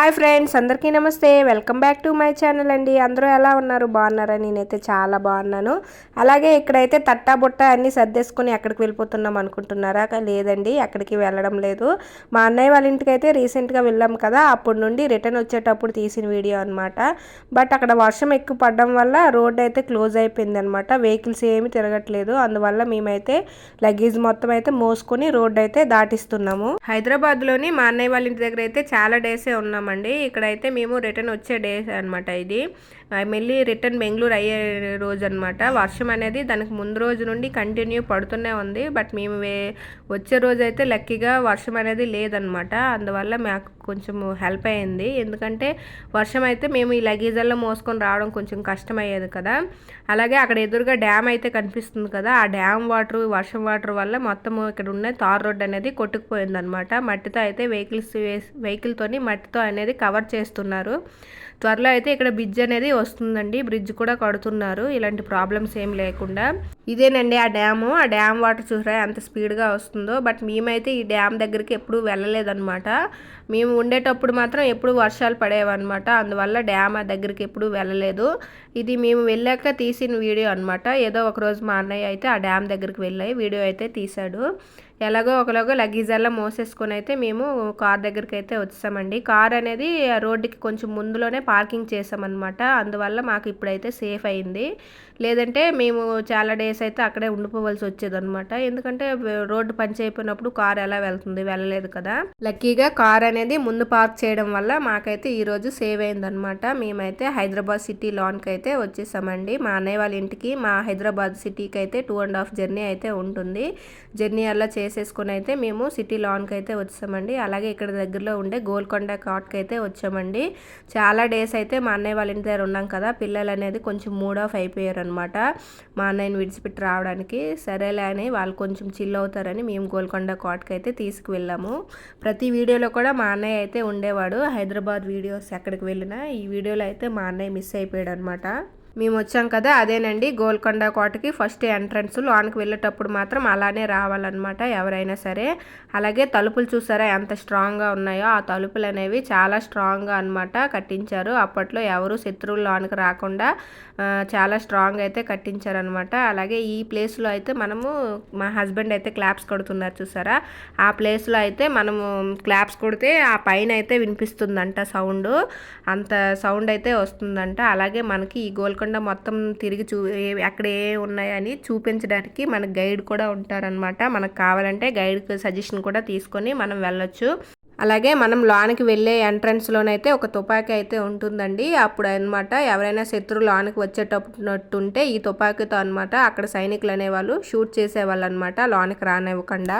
Hi friends అందరికీ నమస్తే. Welcome back to my channel అండి. అందరూ ఎలా ఉన్నారు? బాగున్నారా? నేనైతే చాలా బాగున్నాను. అలాగే ఇక్కడైతే తట్టా బుట్ట అన్నీ సర్దేసుకొని ఎక్కడికి వెళ్ళిపోతున్నాం అనుకుంటున్నారా? లేదండి ఎక్కడికి వెళ్ళడం లేదు. మా అన్నయ్య వాళ్ళ ఇంటికి అయితే రీసెంట్గా వెళ్ళాం కదా అప్పటి నుండి రిటర్న్ వచ్చేటప్పుడు తీసిన వీడియో అనమాట బట్ అక్కడ వర్షం ఎక్కువ పడడం వల్ల రోడ్ అయితే క్లోజ్ అయిపోయింది అనమాట వెహికల్స్ ఏమి తిరగట్లేదు. అందువల్ల మేమైతే లగేజ్ మొత్తం అయితే మోసుకొని రోడ్ అయితే దాటిస్తున్నాము. హైదరాబాద్లోని మా అన్నయ్య వాళ్ళ ఇంటి దగ్గర అయితే చాలా డేసే ఉన్నామండి ఇక్కడైతే మేము రిటర్న్ వచ్చే డే అనమాట ఇది. మళ్ళీ రిటర్న్ బెంగళూరు అయ్యే రోజు అనమాట వర్షం అనేది దానికి ముందు రోజు నుండి కంటిన్యూ పడుతూనే ఉంది. బట్ మేము వే- వచ్చే రోజు అయితే లక్కీగా వర్షం అనేది లేదనమాట అందువల్ల మాకు కొంచెం హెల్ప్ అయ్యింది. ఎందుకంటే వర్షం అయితే మేము ఈ లగేజల్లో మోసుకొని రావడం కొంచెం కష్టమయ్యేది కదా. అలాగే అక్కడ ఎదురుగా డ్యామ్ అయితే కనిపిస్తుంది కదా. ఆ డ్యామ్ వాటర్ వర్షం వాటర్ వల్ల మొత్తం ఇక్కడ ఉన్న తార్ రోడ్ అనేది కొట్టుకుపోయింది అనమాట మట్టితో అయితే వెహికల్స్ వెహికల్తోని మట్టితో అనేది కవర్ చేస్తున్నారు. త్వరలో అయితే ఇక్కడ బ్రిడ్జ్ అనేది వస్తుందండి. బ్రిడ్జ్ కూడా కడుతున్నారు. ఇలాంటి ప్రాబ్లమ్స్ ఏం లేకుండా. ఇదేనండి ఆ డ్యాము ఆ డ్యామ్ వాటర్ చూసారా ఎంత స్పీడ్గా వస్తుందో. బట్ మేమైతే ఈ డ్యామ్ దగ్గరికి ఎప్పుడూ వెళ్ళలేదన్నమాట. మేము ఉండేటప్పుడు మాత్రం ఎప్పుడు వర్షాలు పడేవన్నమాట. అందువల్ల డ్యామ్ ఆ దగ్గరికి ఎప్పుడు వెళ్ళలేదు. ఇది మేము వెళ్ళాక తీసిన వీడియో అనమాట ఏదో ఒక రోజు మా అన్నయ్య అయితే ఆ డ్యామ్ దగ్గరికి వెళ్ళాయి. వీడియో అయితే తీశాడు. ఎలాగో ఒకలాగో లగేజ్ అలా మోసేసుకొని అయితే మేము కార్ దగ్గరికి అయితే వచ్చామండి. కార్ అనేది రోడ్డుకి కొంచెం ముందులోనే పార్కింగ్ చేసామన్నమాట అందువల్ల మాకు ఇప్పుడైతే సేఫ్ అయింది. లేదంటే మేము చాలా డేస్ అయితే అక్కడే ఉండిపోవాల్సి వచ్చేదన్నమాట. ఎందుకంటే రోడ్డు పంచి అయిపోయినప్పుడు కార్ ఎలా వెళ్తుంది వెళ్ళలేదు కదా. లక్కీగా కార్ అనేది ముందు పార్క్ చేయడం వల్ల మాకైతే ఈరోజు సేవ్ అయిందనమాట మేమైతే హైదరాబాద్ సిటీ లాన్కి అయితే వచ్చేసామండి. మా అన్నయ్య వాళ్ళ ఇంటికి మా హైదరాబాద్ సిటీకి అయితే టూ అండ్ హాఫ్ జర్నీ అయితే ఉంటుంది. జర్నీ అలా చేసేసుకొని అయితే మేము సిటీ లాన్కి అయితే వచ్చామండి అలాగే ఇక్కడ దగ్గరలో ఉండే గోల్కొండ కాట్కి అయితే వచ్చామండి. చాలా డేస్ అయితే మా అన్నయ్య వాళ్ళ ఇంటి దగ్గర ఉన్నాం కదా పిల్లలు అనేది కొంచెం మూడ్ ఆఫ్ అయిపోయారు అనమాట మా అన్నయ్యని విడిచిపెట్టి రావడానికి సరేలే అని వాళ్ళు కొంచెం చిల్ అవుతారని మేము గోల్కొండ కాట్కి అయితే తీసుకువెళ్ళాము. ప్రతి వీడియోలో కూడా మా అన్నయ్య అయితే ఉండేవాడు. హైదరాబాద్ వీడియోస్ ఎక్కడికి వెళ్ళినా ఈ వీడియోలో అయితే మా అన్నయ్య మిస్ అయిపోయాడు అనమాట మేము వచ్చాం కదా అదేనండి. గోల్కొండ కోటకి ఫస్ట్ ఎంట్రన్స్ లోనికి వెళ్ళేటప్పుడు మాత్రం అలానే రావాలన్నమాట ఎవరైనా సరే. అలాగే తలుపులు చూసారా ఎంత స్ట్రాంగ్గా ఉన్నాయో ఆ తలుపులు అనేవి చాలా స్ట్రాంగ్గా అన్నమాట కట్టించారు. అప్పట్లో ఎవరు శత్రువులు లోనికి రాకుండా చాలా స్ట్రాంగ్ అయితే కట్టించారనమాట అలాగే ఈ ప్లేస్లో అయితే మనము మా హస్బెండ్ అయితే క్లాప్స్ కొడుతున్నారు చూసారా? ఆ ప్లేస్లో అయితే మనము క్లాప్స్ కొడితే ఆ పైన అయితే వినిపిస్తుందంట సౌండ్. అంత సౌండ్ అయితే వస్తుందంట. అలాగే మనకి ఈ గోల్కొండ మొత్తం తిరిగి చూ ఏ- ఏ ఉన్నాయని చూపించడానికి మన గైడ్ కూడా ఉంటారనమాట మనకు కావాలంటే గైడ్ సజెషన్ కూడా తీసుకొని మనం వెళ్ళొచ్చు. అలాగే మనం లోనికి వెళ్ళే ఎంట్రన్స్లోనైతే ఒక తుపాకీ అయితే ఉంటుందండి. అప్పుడు అన్నమాట ఎవరైనా శత్రువు లోనికి వచ్చేటప్పుడుంటే ఈ తుపాకీతో అన్నమాట అక్కడ సైనికులు అనేవాళ్ళు షూట్ చేసేవాళ్ళు అనమాట లోనికి రానివ్వకుండా.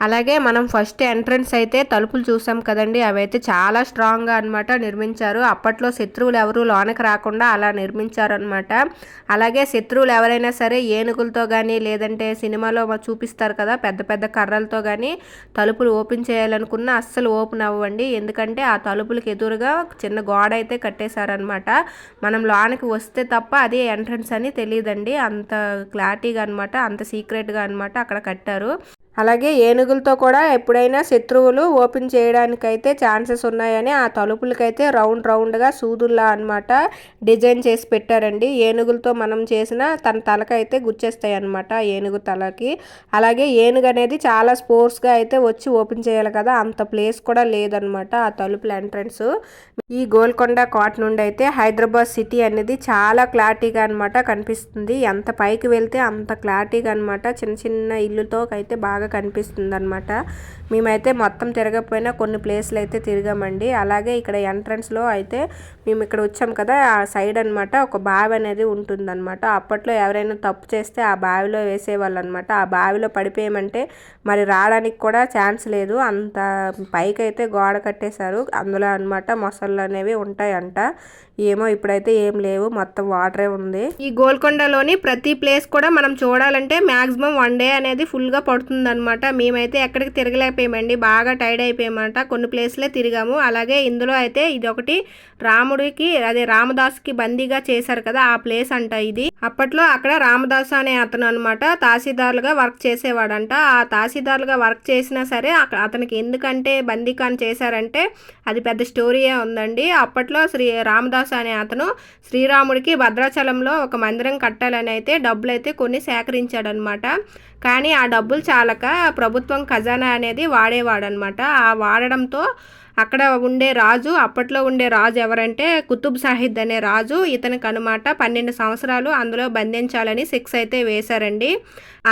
అలాగే మనం ఫస్ట్ ఎంట్రన్స్ అయితే తలుపులు చూసాం కదండి అవైతే చాలా స్ట్రాంగ్గా అన్నమాట నిర్మించారు. అప్పట్లో శత్రువులు ఎవరు లోనకి రాకుండా అలా నిర్మించారు అనమాట అలాగే శత్రువులు ఎవరైనా సరే ఏనుగులతో కానీ లేదంటే సినిమాలో చూపిస్తారు కదా పెద్ద పెద్ద కర్రలతో కానీ తలుపులు ఓపెన్ చేయాలనుకున్న అస్సలు ఓపెన్ అవ్వండి. ఎందుకంటే ఆ తలుపులకు ఎదురుగా చిన్న గోడ అయితే కట్టేశారనమాట మనం లోనకి వస్తే తప్ప అది ఎంట్రన్స్ అని తెలియదండి అంత క్లారిటీగా అనమాట అంత సీక్రెట్గా అనమాట అక్కడ కట్టారు. అలాగే ఏనుగులతో కూడా ఎప్పుడైనా శత్రువులు ఓపెన్ చేయడానికైతే ఛాన్సెస్ ఉన్నాయని ఆ తలుపులకైతే రౌండ్ రౌండ్గా సూదుల్లా అన్నమాట డిజైన్ చేసి పెట్టారండి. ఏనుగులతో మనం చేసిన తన తలకైతే గుచ్చేస్తాయి అన్నమాట ఏనుగు తలకి. అలాగే ఏనుగు అనేది చాలా స్పోర్ట్స్గా అయితే వచ్చి ఓపెన్ చేయాలి కదా అంత ప్లేస్ కూడా లేదనమాట ఆ తలుపుల ఎంట్రన్స్. ఈ గోల్కొండ కోట నుండి అయితే హైదరాబాద్ సిటీ అనేది చాలా క్లారిటీగా అనమాట కనిపిస్తుంది. ఎంత పైకి వెళ్తే అంత క్లారిటీగా అనమాట చిన్న చిన్న ఇల్లుతో అయితే బాగా కనిపిస్తుంది అనమాట మేమైతే మొత్తం తిరగకపోయినా కొన్ని ప్లేస్లు అయితే తిరిగామండి. అలాగే ఇక్కడ ఎంట్రన్స్లో అయితే మేము ఇక్కడ వచ్చాం కదా ఆ సైడ్ అన్నమాట ఒక బావి అనేది ఉంటుందన్నమాట. అప్పట్లో ఎవరైనా తప్పు చేస్తే ఆ బావిలో వేసేవాళ్ళు అనమాట ఆ బావిలో పడిపోయామంటే మరి రావడానికి కూడా ఛాన్స్ లేదు. అంత పైకి అయితే గోడ కట్టేశారు. అందులో అన్నమాట మొసళ్ళు అనేవి ఉంటాయంట. ఏమో ఇప్పుడైతే ఏం లేవు మొత్తం వాటరే ఉంది. ఈ గోల్కొండలోని ప్రతి ప్లేస్ కూడా మనం చూడాలంటే మాక్సిమం వన్ డే అనేది ఫుల్గా పడుతుంది అనమాట మేమైతే ఎక్కడికి తిరగలేకపోయామండి బాగా టైర్డ్ అయిపోయామంట కొన్ని ప్లేస్లే తిరిగాము. అలాగే ఇందులో అయితే ఇది ఒకటి రాముడికి అదే రామదాస్కి బందీగా చేశారు కదా ఆ ప్లేస్ అంట ఇది. అప్పట్లో అక్కడ రామదాస్ అనే అతను అనమాట తహసీల్దార్లుగా వర్క్ చేసేవాడంట. ఆ తహసీల్దార్లుగా వర్క్ చేసినా సరే అతనికి ఎందుకంటే బందీకాన్ చేశారంటే అది పెద్ద స్టోరీయే ఉందండి. అప్పట్లో శ్రీ రామదాస్ అనే అతను శ్రీరాముడికి భద్రాచలంలో ఒక మందిరం కట్టాలని అయితే డబ్బులు అయితే కొన్ని సేకరించాడనమాట కానీ ఆ డబ్బులు చాలక ప్రభుత్వం ఖజానా అనేది వాడేవాడనమాట. ఆ వాడడంతో అక్కడ ఉండే రాజు అప్పట్లో ఉండే రాజు ఎవరంటే కుతుబ్ సాహిద్ అనే రాజు. ఇతనికి అనమాట పన్నెండు సంవత్సరాలు అందులో బంధించాలని శిక్ష అయితే వేశారండి.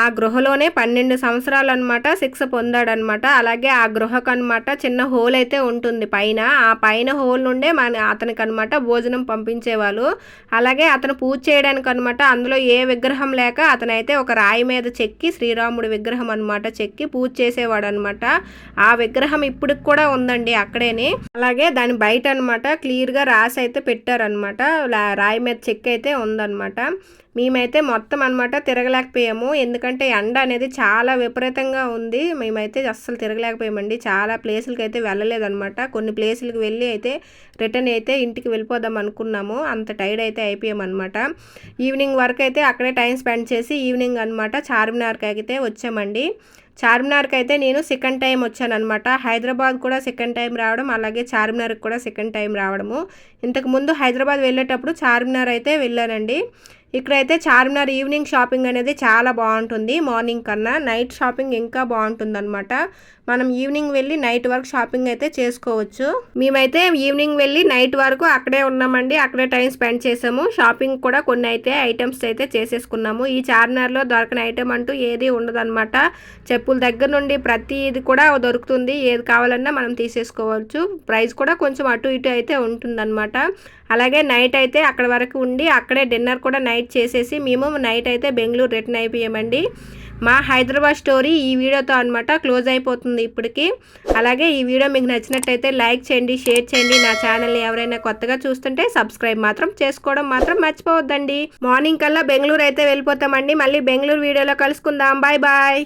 ఆ గృహలోనే పన్నెండు సంవత్సరాలు అనమాట శిక్ష పొందాడనమాట. అలాగే ఆ గృహకు అనమాట చిన్న హోల్ అయితే ఉంటుంది పైన. ఆ పైన హోల్ నుండే మన అతనికి అనమాట భోజనం పంపించేవాళ్ళు. అలాగే అతను పూజ చేయడానికి అనమాట అందులో ఏ విగ్రహం లేక అతనైతే ఒక రాయి మీద చెక్కి శ్రీరాముడి విగ్రహం అనమాట చెక్కి పూజ చేసేవాడు అనమాట ఆ విగ్రహం ఇప్పటికి కూడా ఉందండి అక్కడేని. అలాగే దాని బయట అనమాట క్లియర్గా రాసి అయితే పెట్టారనమాట రాయి మీద చెక్ అయితే ఉందన్నమాట. మేమైతే మొత్తం అనమాట తిరగలేకపోయాము. ఎందుకంటే ఎండ అనేది చాలా విపరీతంగా ఉంది. మేమైతే అస్సలు తిరగలేకపోయామండి. చాలా ప్లేసులకి అయితే వెళ్ళలేదన్నమాట. కొన్ని ప్లేసులకి వెళ్ళి అయితే రిటర్న్ అయితే ఇంటికి వెళ్ళిపోదాం అనుకున్నాము. అంత టైర్డ్ అయితే అయిపోయామన్నమాట. ఈవినింగ్ వరకు అయితే అక్కడే టైం స్పెండ్ చేసి ఈవినింగ్ అనమాట చార్మినార్కి అయితే వచ్చామండి. చార్మినార్కి అయితే నేను సెకండ్ టైం వచ్చాను అనమాట హైదరాబాద్ కూడా సెకండ్ టైం రావడం అలాగే చార్మినార్కి కూడా సెకండ్ టైం రావడము. ఇంతకు ముందు హైదరాబాద్ వెళ్ళేటప్పుడు చార్మినార్ అయితే వెళ్ళానండి. ఇక్కడైతే చార్మినార్ ఈవినింగ్ షాపింగ్ అనేది చాలా బాగుంటుంది. మార్నింగ్ కన్నా నైట్ షాపింగ్ ఇంకా బాగుంటుంది అనమాట మనం ఈవినింగ్ వెళ్ళి నైట్ వరకు షాపింగ్ అయితే చేసుకోవచ్చు. మేమైతే ఈవినింగ్ వెళ్ళి నైట్ వరకు అక్కడే ఉన్నామండి. అక్కడే టైం స్పెండ్ చేసాము. షాపింగ్ కూడా కొన్ని అయితే ఐటమ్స్ అయితే చేసేసుకున్నాము. ఈ చార్మినార్లో దొరకని ఐటమ్ అంటూ ఏది ఉండదన్నమాట. చెప్పుల దగ్గర నుండి ప్రతి ఇది కూడా దొరుకుతుంది. ఏది కావాలన్నా మనం తీసేసుకోవచ్చు. ప్రైస్ కూడా కొంచెం అటు ఇటు అయితే ఉంటుందన్నమాట. అలాగే నైట్ అయితే అక్కడ వరకు ఉండి అక్కడే డిన్నర్ కూడా నైట్ చేసేసి మేము నైట్ అయితే బెంగళూరు రిటర్న్ అయిపోయామండి. మా హైదరాబాద్ స్టోరీ ఈ వీడియోతో అనమాట క్లోజ్ అయిపోతుంది ఇప్పటికి. అలాగే ఈ వీడియో మీకు నచ్చినట్టయితే లైక్ చేయండి షేర్ చేయండి. నా ఛానల్ని ఎవరైనా కొత్తగా చూస్తుంటే సబ్స్క్రైబ్ మాత్రం చేసుకోవడం మాత్రం మర్చిపోవద్దండి. మార్నింగ్ కల్లా బెంగళూరు అయితే వెళ్ళిపోతామండి. మళ్ళీ బెంగళూరు వీడియోలో కలుసుకుందాం. Bye bye.